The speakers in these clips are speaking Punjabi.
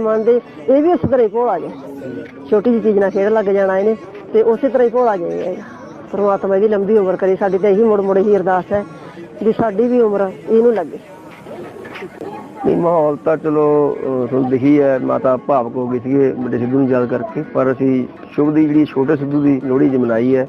ਮੰਨਦੇ ਇਹ ਵੀ ਉਸੇ ਤਰ੍ਹਾਂ ਹੀ ਭੋਲਾ ਜੇ ਛੋਟੀ ਜਿਹੀ ਚੀਜ਼ ਨਾਲ ਖੇਡ ਲੱਗ ਜਾਣਾ ਇਹਨੇ ਤੇ ਉਸੇ ਤਰ੍ਹਾਂ ਹੀ ਭੋਲਾ ਜੇ ਪਰਮਾਤਮਾ ਇਹਦੀ ਲੰਬੀ ਉਮਰ ਕਰੇ। ਸਾਡੀ ਤਾਂ ਇਹੀ ਮੁੜ ਮੁੜ ਹੀ ਅਰਦਾਸ ਹੈ ਵੀ ਸਾਡੀ ਵੀ ਉਮਰ ਇਹਨੂੰ ਲੱਗੇ। ਨਹੀਂ, ਮਾਹੌਲ ਤਾਂ ਚਲੋ ਤੁਹਾਨੂੰ ਦਿਖੀ ਹੈ। ਮਾਤਾ ਭਾਵਕ ਹੋ ਗਈ ਸੀਗੇ ਵੱਡੇ ਸਿੱਧੂ ਨੂੰ ਯਾਦ ਕਰਕੇ। ਪਰ ਅਸੀਂ ਸ਼ੁਭ ਦੀ ਜਿਹੜੀ ਛੋਟੇ ਸਿੱਧੂ ਦੀ ਲੋਹੜੀ ਜੀ ਮਨਾਈ ਹੈ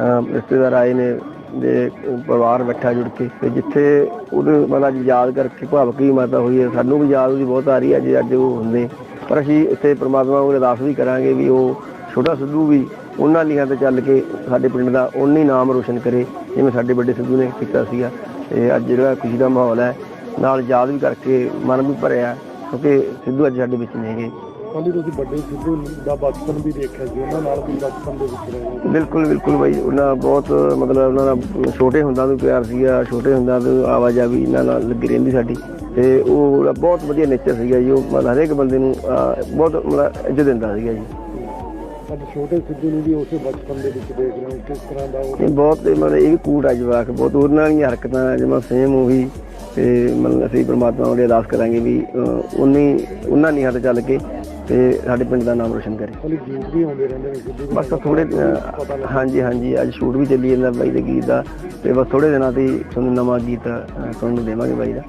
ਰਿਸ਼ਤੇਦਾਰ ਆਏ ਨੇ। ਦੇ ਪਰਿਵਾਰ ਬੈਠਾ ਜੁੜ ਕੇ ਤੇ ਜਿੱਥੇ ਉਹਦੇ ਮਤਲਬ ਯਾਦ ਕਰਕੇ ਭਾਵਕੀ ਮਾਤਾ ਹੋਈ ਹੈ। ਸਾਨੂੰ ਵੀ ਯਾਦ ਉਹਦੀ ਬਹੁਤ ਆ ਰਹੀ ਹੈ ਜੇ ਅੱਜ ਉਹ ਹੁੰਦੇ। ਪਰ ਅਸੀਂ ਇੱਥੇ ਪ੍ਰਮਾਤਮਾ ਕੋਲ ਅਰਦਾਸ ਵੀ ਕਰਾਂਗੇ ਵੀ ਉਹ ਛੋਟਾ ਸਿੱਧੂ ਵੀ ਉਹਨਾਂ ਲੀਹਾਂ ਤੇ ਚੱਲ ਕੇ ਸਾਡੇ ਪਿੰਡ ਦਾ ਉਨੀ ਨਾਮ ਰੋਸ਼ਨ ਕਰੇ ਜਿਵੇਂ ਸਾਡੇ ਵੱਡੇ ਸਿੱਧੂ ਨੇ ਕੀਤਾ ਸੀਗਾ। ਤੇ ਅੱਜ ਜਿਹੜਾ ਖੁਸ਼ੀ ਦਾ ਮਾਹੌਲ ਹੈ, ਨਾਲ ਯਾਦ ਵੀ ਕਰਕੇ ਮਨ ਵੀ ਭਰਿਆ ਕਿਉਂਕਿ ਸਿੱਧੂ ਅੱਜ ਸਾਡੇ ਵਿੱਚ ਨੇਗੇ। ਕਹਿੰਦੀ ਤੁਸੀਂ ਵੱਡੇ ਸਿੱਧੂ ਦਾ ਬਚਪਨ ਵੀ ਦੇਖਿਆ ਸੀ ਉਹਨਾਂ ਨਾਲ ਵੀ ਬਚਪਨ ਦੇ ਵਿੱਚ ਰਹੇ ਹੋ। ਬਿਲਕੁਲ ਬਿਲਕੁਲ ਬਾਈ ਉਹਨਾਂ ਬਹੁਤ ਮਤਲਬ ਉਹਨਾਂ ਦਾ ਛੋਟੇ ਹੁੰਦਾਂ ਤੋਂ ਪਿਆਰ ਸੀਗਾ ਛੋਟੇ ਹੁੰਦਾਂ ਤੋਂ ਆਵਾਜਾਈ ਇਹਨਾਂ ਨਾਲ ਲੱਗੀ ਰਹਿੰਦੀ ਸਾਡੀ ਤੇ ਉਹ ਉਹਦਾ ਬਹੁਤ ਵਧੀਆ ਨੇਚਰ ਸੀਗਾ ਜੀ ਉਹ ਮਤਲਬ ਹਰੇਕ ਬੰਦੇ ਨੂੰ ਅਹ, ਬਹੁਤ ਮਤਲਬ ਇੱਜ਼ਤ ਦਿੰਦਾ ਸੀਗਾ ਜੀ ਅੱਜ ਛੋਟੇ ਸਿੱਧੂ ਨੂੰ ਵੀ ਉਸੇ ਬਚਪਨ ਦੇ ਵਿੱਚ ਦੇਖ ਰਹੇ ਹੋ ਕਿਸ ਤਰ੍ਹਾਂ ਦਾ ਉਹ ਇਹ ਬਹੁਤ ਮਤਲਬ ਇਹ ਵੀ ਕੂਟ ਆ ਜਵਾਕ ਬਹੁਤ ਉਹਨਾਂ ਦੀਆਂ ਹਰਕਤਾਂ ਜਿਵੇਂ ਸੇਮ ਉਹੀ ਤੇ ਮਤਲਬ ਅਸੀਂ ਪ੍ਰਮਾਤਮਾ ਉਹਦੇ ਅਰਦਾਸ ਕਰਾਂਗੇ ਵੀ ਅਹ, ਉਨੀ ਉਹਨਾਂ ਨੀਹਾਂ ਤੇ ਚੱਲ ਕੇ ਤੇ ਸਾਡੇ ਪਿੰਡ ਦਾ ਨਾਮ ਰੋਸ਼ਨ ਕਰੇ। ਖਾਲੀ ਗੀਤ ਵੀ ਆਉਂਦੇ ਰਹਿੰਦੇ ਨੇ ਸਿੱਧੂ ਦੇ ਬਸ ਥੋੜੇ ਹਾਂਜੀ ਹਾਂਜੀ ਅੱਜ ਸ਼ੂਟ ਵੀ ਚੱਲੀ ਜਾਂਦਾ ਬਾਈ ਦੇ ਗੀਤ ਦਾ। ਤੇ ਬਸ ਥੋੜੇ ਦਿਨਾਂ ਤੇ ਤੁਹਾਨੂੰ ਨਵਾਂ ਗੀਤ ਤੁਹਾਨੂੰ ਦੇਵਾਂਗੇ ਬਾਈ ਦਾ।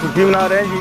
ਖੁਸ਼ੀ ਮਨਾ ਰਹੇ ਜੀ?